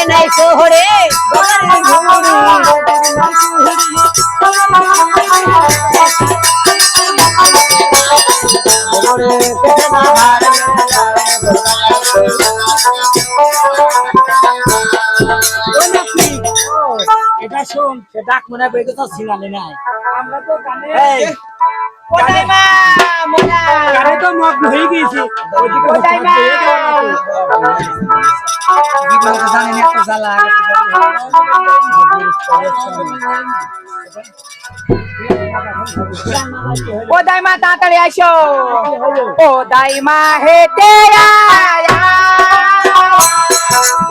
ঘরে নাই শহরে। এটা শোন সে ডাক মনে হয় বেগে তো সিনালে নাই। আমরা তো কোথায় মা? মোনা তো মগ্ন হয়ে গিয়েছি মা? বিবাহ জানেন জ্বালা ও দাইমা তাড়াতাড়ি আসো ও দাইমা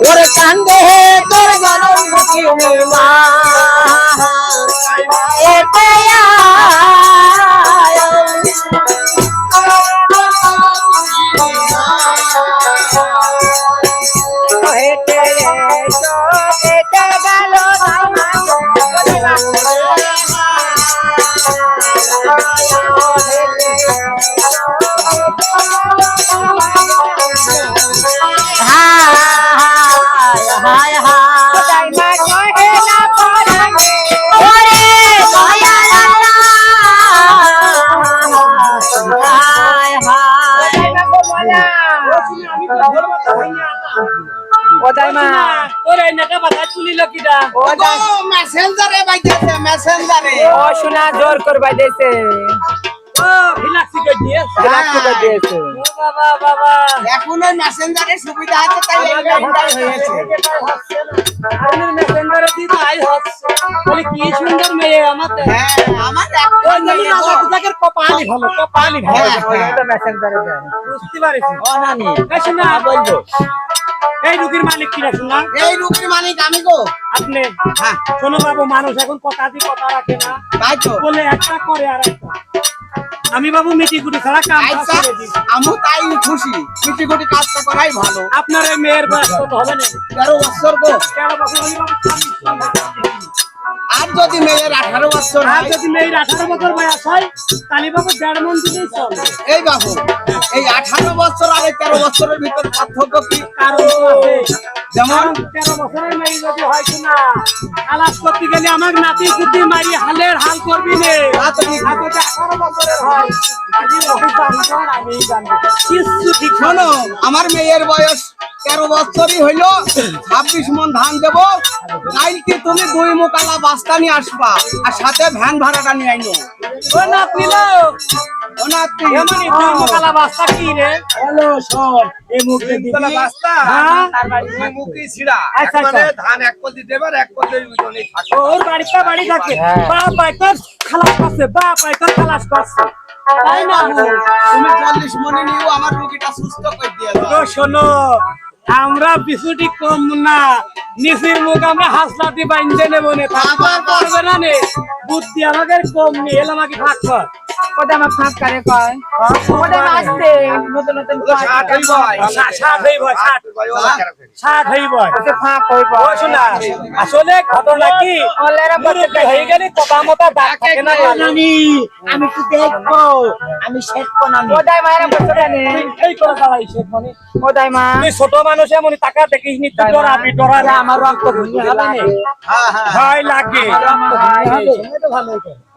ওর কান্দে হে তোর গরম মা। তুলিল কিটা মেসেঞ্জারে বাইতেছে মেসেঞ্জারে ও শোনা জোর করবাই দিয়েছে ও ভিলাক্সি করে দিয়ে রাখতে দিয়েছে। ও বাবা বাবা। এখন ওই মেসেঞ্জারে সুবিধা আছে তাই এই লাইনটাই হয়েছে। আমি মেসেঞ্জারে দিতে আই হচ্ছে। বলে কি সুন্দর মেয়ে আমার। হ্যাঁ আমার ওই জন্য রাজা কুজাকের কপালই ভালো কপালই ভালো। হ্যাঁ, হ্যাঁ। মেসেঞ্জারে বুঝতে পারিস? ও নানি এই শোনা। বলব। এই রুগীর মালিক কিরা শোনা এই রুগীর মালিক আমি গো। আপনি? হ্যাঁ। শোনো বাবু মানুষ এখন কথা দিয়ে কথা রাখে না। তাই তো। বলে একটা করে আর একটা। আমি বাবু মিটি গুটি ছাড়া কাম করে দিই। আমি তাই খুশি। মিটি গুটি কাজ কাজটা করাই ভালো। আপনার এই মেয়ের বয়স কত হবে না তেরো বছর গো। তেরো বছর আর যদি মেয়ের আঠারো বছর আর যদি মেয়ের আঠারো বছর বয়স হয় তাহলে বাবু দেড় মন দিলেই এই বাবু এই আঠারো বছর আর তেরো বছরের ভিতর পার্থক্য কি? কারণ আছে। যেমন তেরো বছরের মেয়ে যদি হয় না আলাপ করতে গেলে আমার নাতি কুটি মারি হালের হাল করবি নে। আঠারো বছরের হয় আমি কিচ্ছু ঠিক শোনো আমার মেয়ের বয়স তেরো বছরই হইল ছাব্বিশ মন ধান দেব। কালকে তুমি দুই মুকালা বাস্তা নিয়ে আসবা আর সাথে ভ্যান ভাড়াটা নিয়ে আইনো। ও ও মোকালা বাস্তা কি রে? মুখে হ্যাঁ। দুই মুখই ছিড়া। আচ্ছা, আচ্ছা। ধান এক এক ওজনেই থাকে। ওর বাড়ি থাকে। হ্যাঁ। খালাস করছে বা পাইকার খালাস করছে। তাই না? তুমি চল্লিশ মনে নিও আমার রুগীটা সুস্থ করে দিয়ে শোনো আমরা পিছুটি কম না। নিচের মুখ আমরা হাসলাতি বাইন্দে নেব নে তারপর পারবে না নে বুদ্ধি আমাদের কম নেই এলাম আমাকে ভাগ কর। কোথায় আমার ফাঁক করে কয়? আসছে? নতুন নতুন হই ওকে ফাঁক ও শোনা আসলে ঘটনা কি? অলেরা মুরব্বি হয়ে গেলে কথা মতো দাগ থাকে না আমি একটু দেখব। আমি শেখবো না আমি। কোথায় মায়েরা নে। এই করে চালাই সে মানে কোথায় মা। তুই ছোট মানুষ এমন টাকা দেখিস নি তুই ডরাবি ডরাবি। আমার রক্ত ঘুরিয়ে হবে না। হ্যাঁ হ্যাঁ। ভয় লাগে।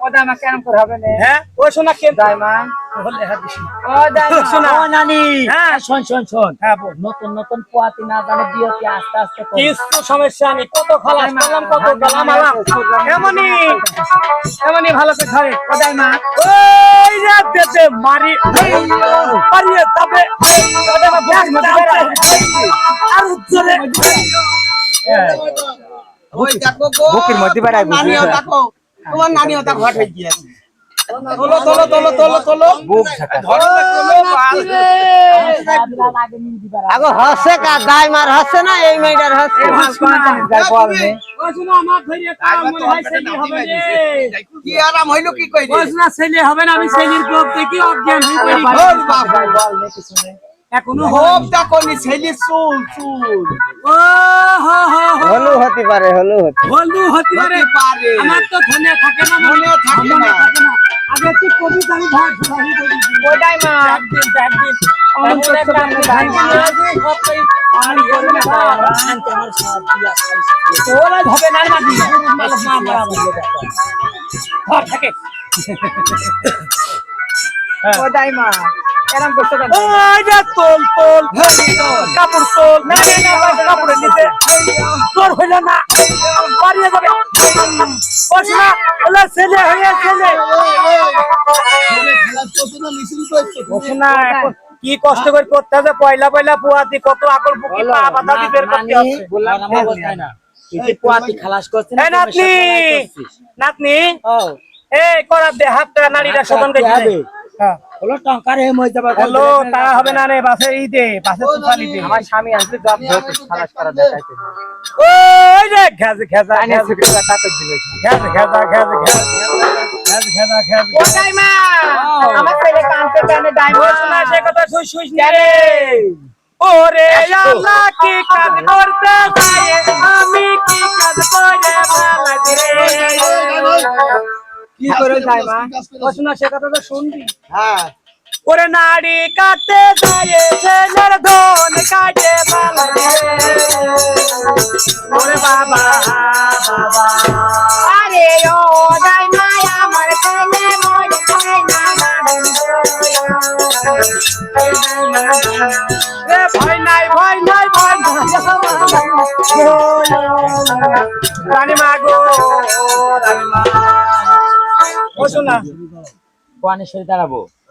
কোথায় মা কেন করে হবে না? হ্যাঁ? ও শোনা কে দাই মা। বললে হাত না। ও দাই মা। শোনা। ও নানি। হ্যাঁ। শোন শোন শোন। হ্যাঁ বল। নতুন নতুন পোয়াতি না জানে বিয়েতে আস্তে আস্তে করো। কিছু সমস্যা নেই। কত খালাস করলাম কত গলাম আলাম। এমনই। এমনই ভালো করে খাবে কোথায় মা। ওই যে দেতে মারি পারিয়ে তবে তবে আমার বুকের মধ্যে বেড়ায়। আর উজ্জ্বলে ওই দেখো গো বুকের মধ্যে বেড়ায় বুঝলি? নানিও দেখো তোমার নানিও দেখো ঘট হয়ে গিয়েছে তোলো তোলো তোলো তোলো। তোলো ধরো আগো হসে কা দাই মার হসে না এই মেয়েটার হসে। নে। কি আরাম হইল কি কই ছেলে হবে না আমি ছেলের গোপ দেখি অজ্ঞান হয়ে পড়ি এখনও হোক দেখো নি ছেলে চুল চুল ও হো হো হো হলু হতে পারে হলু হতে বলব হতে পারে পারে আমার তো ধনে থাকে না মনে থাকে না। আগে তুই কবিতা আমি ভাগ ভাগ করে দিই মা একদিন একদিন ইয়ে হবে না মাটি থাকে ও দাইমা এরম করতে কেন? ওই যে তোল তোল কাপড় তোল। না না না কাপড়ের নিচে তোর হইল না। পারিয়ে যাবে। বস না ওলা ছেলে হয়ে ছেলে। না কি কষ্ট করে করতে হবে পয়লা পয়লা পুয়াতি কত আকল বুকি পা বাধা দি বের করতে বললাম না। না পোয়াতি খালাস করছিস এই নাতনি। নাতনি? এই করার দে হাতটা নারীরা শোধন করে হবে। হ্যাঁ। টঙ্কার যাবা তা হবে না রে বাসে ই দে বাসে তুফানি দে আমার স্বামী আসলে জব ধরতে খালাস করা দেখাইতে ওই রে ঘেজে ঘেজা আনে সুবিধা টাকা দিল ঘেজে ঘেজা। ঘেজে ঘেজে ঘেজে ঘেজা। ঘেজে ও দাইমা আমার ছেলে কানতে কানে দাইমা শোনা সে কথা শুই শুই রে। ওরে আল্লাহ কি কাজ করতে যায় আমি কি কাজ করে ভালো রে কি করে দাইমা ও শোনা সে তো শুনবি। হ্যাঁ। ওরে নাড়ি কাটতে যায় ছেলের ধন কাটে রে ওরে বাবা বাবা। আরে ও দাইমা আমার ছেলে মই এ ভয় নাই ভয় নাই ভয় নাই রানী মা গো রানী মা। ও না। কোয়ানে সরে দাঁড়াবো।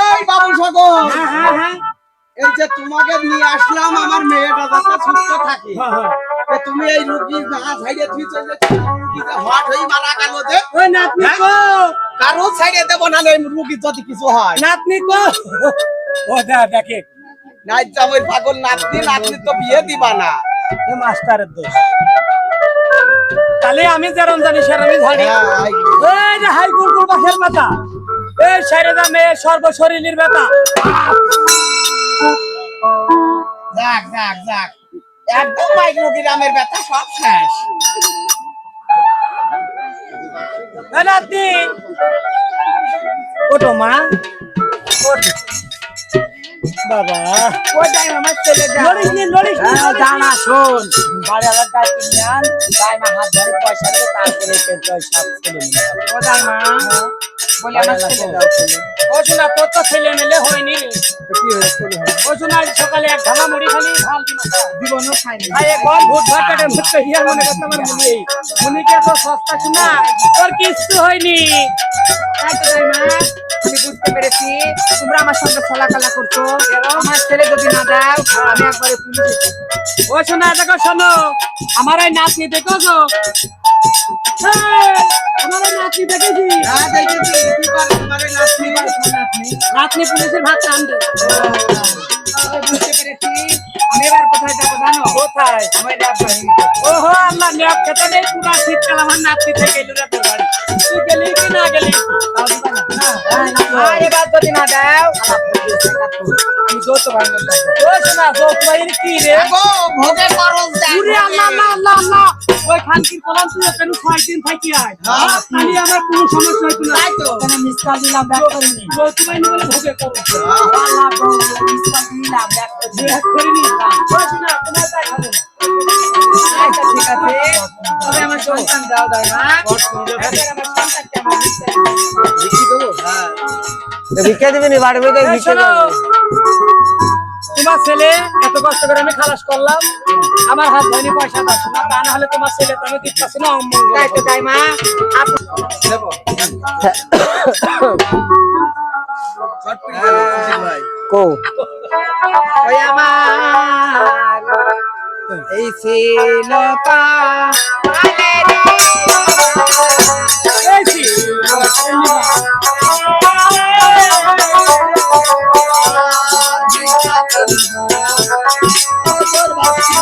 এই বাবু সকল হ্যাঁ, হ্যাঁ, হ্যাঁ। এই যে তোমাকে নিয়ে আসলাম আমার মেয়েটা যাতে সুস্থ থাকে। হ্যাঁ। এ তুমি এই রুগী না ছাইড়ে তুই চলে রুগীকে হট মারা গেল যে। কারও ছাইড়ে দেবো না এই যদি কিছু হয়। নাতনি কো। ও দা দেখে। নাই জামাই পাগল নাতনি নাতনি তো বিয়ে দিবা না। মাস্টারের দোষ। তাহলে আমি যেরম জানি সেরমই হ্যাঁ, এই এই যে হাই কুলকুল বাসের মাথা এই সাইরে দা মেয়ে সর্বশরীরের ব্যথা। যাক যাক যাক। একদম মাইক রুগী রামের ব্যথা সব শেষ। ওটো মা ওটো বাবা। টাইম আমার ছেলে লড়িস নি লড়িস নি নি। জানা শোন। বাড়ি আলাদা গাছ কিনে আন। দাইমা হাত ধরে পয়সা দেবে তারপরে পয়সা ছেলে নিয়ে ও দাইমা আমার ছেলে মেলে হয়নি। কি হয়েছে ও শোনা সকালে এক ধামা মুড়ি খালি, ভালো জীবনও খাইনি আরে কম ভূত ভাটাটে মুখে হিয়ার করতে আমার এই মুনিকে তো সস্তা শোনা তোর কিচ্ছু হয়নি। ছেলে যদি না দাও দেখো দেখো আমার নাতনি পুলিশের ভাত আমি বুঝতে পেরেছি আমি এবার কোথায় যাব জানো? কোথায় আমার রাজবাড়ি ওহো আল্লাহ নিয়োগ খেতে নেই পুরা শীতকাল আমার নাতনি থেকে এলো রে তোর বাড়ি তুই গেলি কি না গেলি এবার যদি না দাও আমি যৌথ ভাঙবে যৌথ বাড়ির কি রে ভোগে খরচ দেয় আল্লাহ আল্লাহ আল্লাহ আল্লাহ ওই খানকির কলাম তুই কেন ছয় দিন থাকি আয় তাহলে আমার কোনো সমস্যা হইতো না। তাই তো। ওখানে মিসকাল দিলাম ব্যাক করিনি যৌথ বাহিনী বলে ভোগে করো আল্লাহ গো, মিসকাল দিলাম ব্যাক করিনি বিয়ে করিনি ও শোনা তোমার তাই হবে। আচ্ছা ঠিক আছে। তবে আমার সন্তান দাও দাও না এবার আমার সন্তানকে আমার মিসকাল ভিক্ষা দিবি নি বাড়ি বেঁধে এই ভিক্ষা শোনো, তোমার ছেলে এত কষ্ট করে আমি খালাস করলাম আমার হাত ধরে পয়সা দাও না তা না হলে তোমার ছেলে তো আমি দিচ্ছি না অমঙ্গল তাই তো তাই মা কো। ওই আমার এই ছিল এই ছি, সর্বাচ্ছি